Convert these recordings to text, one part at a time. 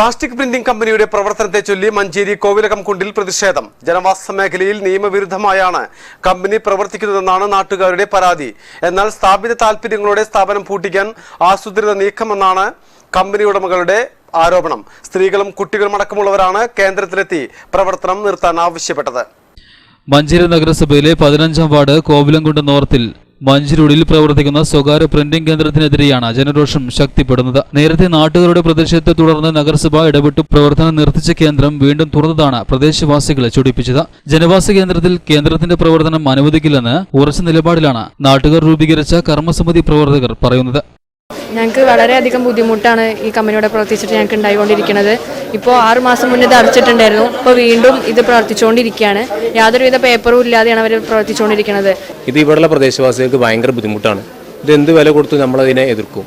Plastic printing കമ്പനിയുടെ പ്രവർത്തനത്തെ ചൊല്ലി മഞ്ചേരി കോവിലകം കുണ്ടിൽ പ്രതിഷേധം. ജനവാസ മേഖലയിൽ നിയമവിരുദ്ധമായാണ് കമ്പനി പ്രവർത്തിക്കുന്നതെന്നാണ് നാട്ടുകാരുടെ പരാതി. എന്നാൽ സ്ഥാപിത താൽപര്യങ്ങളോടെ സ്ഥാപനം പൂട്ടിക്കാൻ ആസൂത്രിത നീക്കമെന്നാണ് കമ്പനി ഉടമകളുടെ ആരോപണം. സ്ത്രീകളും കുട്ടികളും അടക്കമുള്ളവരാണ് കേന്ദ്രത്തിലെത്തി പ്രവർത്തനം നിർത്താൻ ആവശ്യപ്പെട്ടത്. മഞ്ചേരി നഗരസഭയിലെ പതിനഞ്ചാം വാർഡ് കോവിലംകുണ്ട് നോർത്തിൽ മഞ്ചിരുടിൽ പ്രവർത്തിക്കുന്ന സ്വകാര്യ പ്രിന്റിംഗ് കേന്ദ്രത്തിനെതിരെയാണ് ജനരോഷം ശക്തിപ്പെടുന്നത്. നേരത്തെ നാട്ടുകാരുടെ പ്രതിഷേധത്തെ തുടർന്ന് നഗരസഭ ഇടപെട്ട്. പ്രവർത്തനം നിർത്തിച്ച കേന്ദ്രം വീണ്ടും തുറന്നതാണ് പ്രദേശവാസികളെ ചൊടിപ്പിച്ചത്. ജനവാസ കേന്ദ്രത്തിൽ കേന്ദ്രത്തിന്റെ പ്രവർത്തനം അനുവദിക്കില്ലെന്ന് ഉറച്ച നിലപാടിലാണ് നാട്ടുകാർ രൂപീകരിച്ച കർമ്മസമിതി പ്രവർത്തകർ പറയുന്നത്. ഞങ്ങൾക്ക് വളരെയധികം ബുദ്ധിമുട്ടാണ് ഈ കമ്പനിയോടെ പ്രവർത്തിച്ചിട്ട് ഞങ്ങൾക്ക് ഉണ്ടായിക്കൊണ്ടിരിക്കുന്നത്. ഇപ്പോൾ ആറ് മാസം മുന്നേ ഇത് അടച്ചിട്ടുണ്ടായിരുന്നു. ഇപ്പോൾ വീണ്ടും ഇത് പ്രവർത്തിച്ചുകൊണ്ടിരിക്കുകയാണ്. യാതൊരുവിധ പേപ്പറും ഇല്ലാതെയാണ് അവർ പ്രവർത്തിച്ചുകൊണ്ടിരിക്കുന്നത്. ഇത് ഇവിടെയുള്ള പ്രദേശവാസികൾക്ക് ഭയങ്കര ബുദ്ധിമുട്ടാണ്. ഇത് എന്ത് വില കൊടുത്തു നമ്മളതിനെ എതിർക്കും?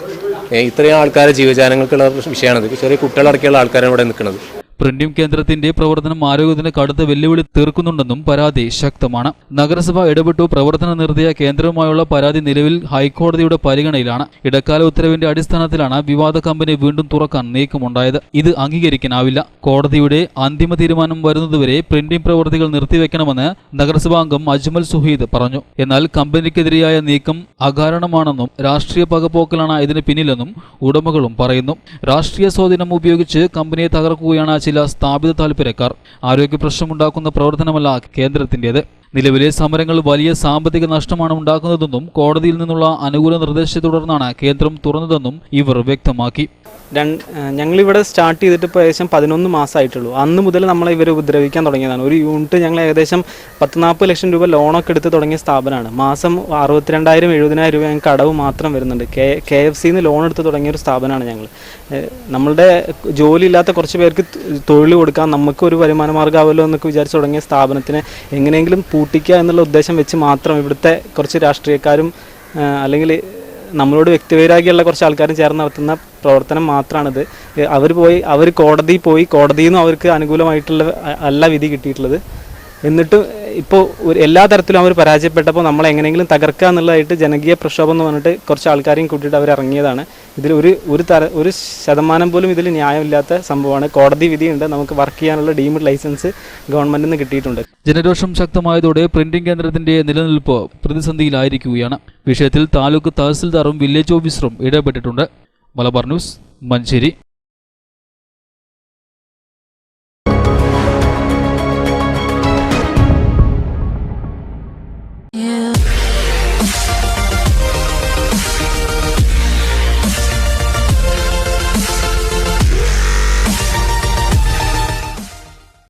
ഇത്രയും ആൾക്കാരെ ജീവജാലങ്ങൾക്കുള്ള വിഷയമാണിത്. ചെറിയ കുട്ടികളടക്കിയുള്ള ആൾക്കാരാണ് ഇവിടെ നിൽക്കുന്നത്. പ്രിന്റിംഗ് കേന്ദ്രത്തിന്റെ പ്രവർത്തനം ആരോഗ്യത്തിന് കടുത്ത വെല്ലുവിളി തീർക്കുന്നുണ്ടെന്നും പരാതി ശക്തമാണ്. നഗരസഭ ഇടപെട്ടു. പ്രവർത്തനം നിർത്തിയ കേന്ദ്രവുമായുള്ള പരാതി നിലവിൽ ഹൈക്കോടതിയുടെ പരിഗണനയിലാണ്. ഇടക്കാല ഉത്തരവിന്റെ അടിസ്ഥാനത്തിലാണ് വിവാദ കമ്പനി വീണ്ടും തുറക്കാൻ നീക്കമുണ്ടായത്. ഇത് അംഗീകരിക്കാനാവില്ല. കോടതിയുടെ അന്തിമ തീരുമാനം വരുന്നതുവരെ പ്രിന്റിംഗ് പ്രവൃത്തികൾ നിർത്തിവെക്കണമെന്ന് നഗരസഭാംഗം അജ്മൽ സുഹീദ് പറഞ്ഞു. എന്നാൽ കമ്പനിക്കെതിരെയായ നീക്കം അകാരണമാണെന്നും രാഷ്ട്രീയ പകപോക്കലാണ് ഇതിന് പിന്നിലെന്നും ഉടമകളും പറയുന്നു. രാഷ്ട്രീയ സ്വാധീനം ഉപയോഗിച്ച് കമ്പനിയെ തകർക്കുകയാണ് ചില സ്ഥാപിത താൽപര്യക്കാർ. ആരോഗ്യ പ്രശ്നമുണ്ടാക്കുന്ന പ്രവർത്തനമല്ല കേന്ദ്രത്തിന്റേത് നിലവിലെ സമരങ്ങൾ വലിയ സാമ്പത്തിക നഷ്ടമാണ് ഉണ്ടാക്കുന്നതെന്നും കോടതിയിൽ നിന്നുള്ള അനുകൂല നിർദ്ദേശത്തെ തുടർന്നാണ് കേന്ദ്രം തുറന്നതെന്നും ഇവർ വ്യക്തമാക്കി. ഞങ്ങളിവിടെ സ്റ്റാർട്ട് ചെയ്തിട്ട് ഇപ്പോൾ ഏകദേശം പതിനൊന്ന് മാസമായിട്ടുള്ളൂ അന്ന് മുതൽ നമ്മൾ ഇവർ ഉപദ്രവിക്കാൻ തുടങ്ങിയതാണ്. ഒരു യൂണിറ്റ് ഞങ്ങൾ ഏകദേശം പത്ത് നാൽപ്പത് ലക്ഷം രൂപ ലോണൊക്കെ എടുത്ത് തുടങ്ങിയ സ്ഥാപനമാണ്. മാസം അറുപത്തിരണ്ടായിരം എഴുപതിനായിരം രൂപ ഞങ്ങൾക്ക് അടവ് മാത്രം വരുന്നുണ്ട്. കെ കെ എഫ് സിന്ന് ലോൺ എടുത്ത് തുടങ്ങിയ ഒരു സ്ഥാപനമാണ് ഞങ്ങൾ. നമ്മളുടെ ജോലി ഇല്ലാത്ത കുറച്ച് പേർക്ക് തൊഴിൽ കൊടുക്കാൻ നമുക്ക് ഒരു വരുമാന മാർഗമാവല്ലോ എന്നൊക്കെ വിചാരിച്ച് തുടങ്ങിയ സ്ഥാപനത്തിന് എങ്ങനെയെങ്കിലും പൂട്ടിക്കുക എന്നുള്ള ഉദ്ദേശം വെച്ച് മാത്രം ഇവിടുത്തെ കുറച്ച് രാഷ്ട്രീയക്കാരും അല്ലെങ്കിൽ നമ്മളോട് വ്യക്തിവൈരാഗ്യമുള്ള കുറച്ച് ആൾക്കാരും ചേർന്ന് നടത്തുന്ന പ്രവർത്തനം മാത്രമാണിത് അവർ പോയി അവർ കോടതി പോയി കോടതിയിൽ നിന്നും അവർക്ക് അനുകൂലമായിട്ടുള്ള അല്ല വിധി കിട്ടിയിട്ടുള്ളത്. എന്നിട്ട് ഇപ്പോൾ എല്ലാ തരത്തിലും അവർ പരാജയപ്പെട്ടപ്പോൾ നമ്മൾ എങ്ങനെയെങ്കിലും തകർക്കുക എന്നുള്ളതായിട്ട് ജനകീയ പ്രക്ഷോഭം എന്ന് പറഞ്ഞിട്ട് കുറച്ച് ആൾക്കാരെയും കൂട്ടിയിട്ട് അവർ ഇറങ്ങിയതാണ്. ഇതിൽ ഒരു ഒരു തര ഒരു ശതമാനം പോലും ഇതിൽ ന്യായമില്ലാത്ത സംഭവമാണ്. കോടതി വിധിയുണ്ട്. നമുക്ക് വർക്ക് ചെയ്യാനുള്ള ഡീംഡ് ലൈസൻസ് ഗവൺമെന്റിൽ നിന്ന് കിട്ടിയിട്ടുണ്ട്. ജനരോഷം ശക്തമായതോടെ പ്രിന്റിംഗ് കേന്ദ്രത്തിന്റെ നിലനിൽപ്പ് പ്രതിസന്ധിയിലായിരിക്കുകയാണ്. വിഷയത്തിൽ താലൂക്ക് തഹസിൽദാറും വില്ലേജ് ഓഫീസറും ഇടപെട്ടിട്ടുണ്ട്. മലബാർ ന്യൂസ് മഞ്ചേരി. Yeah.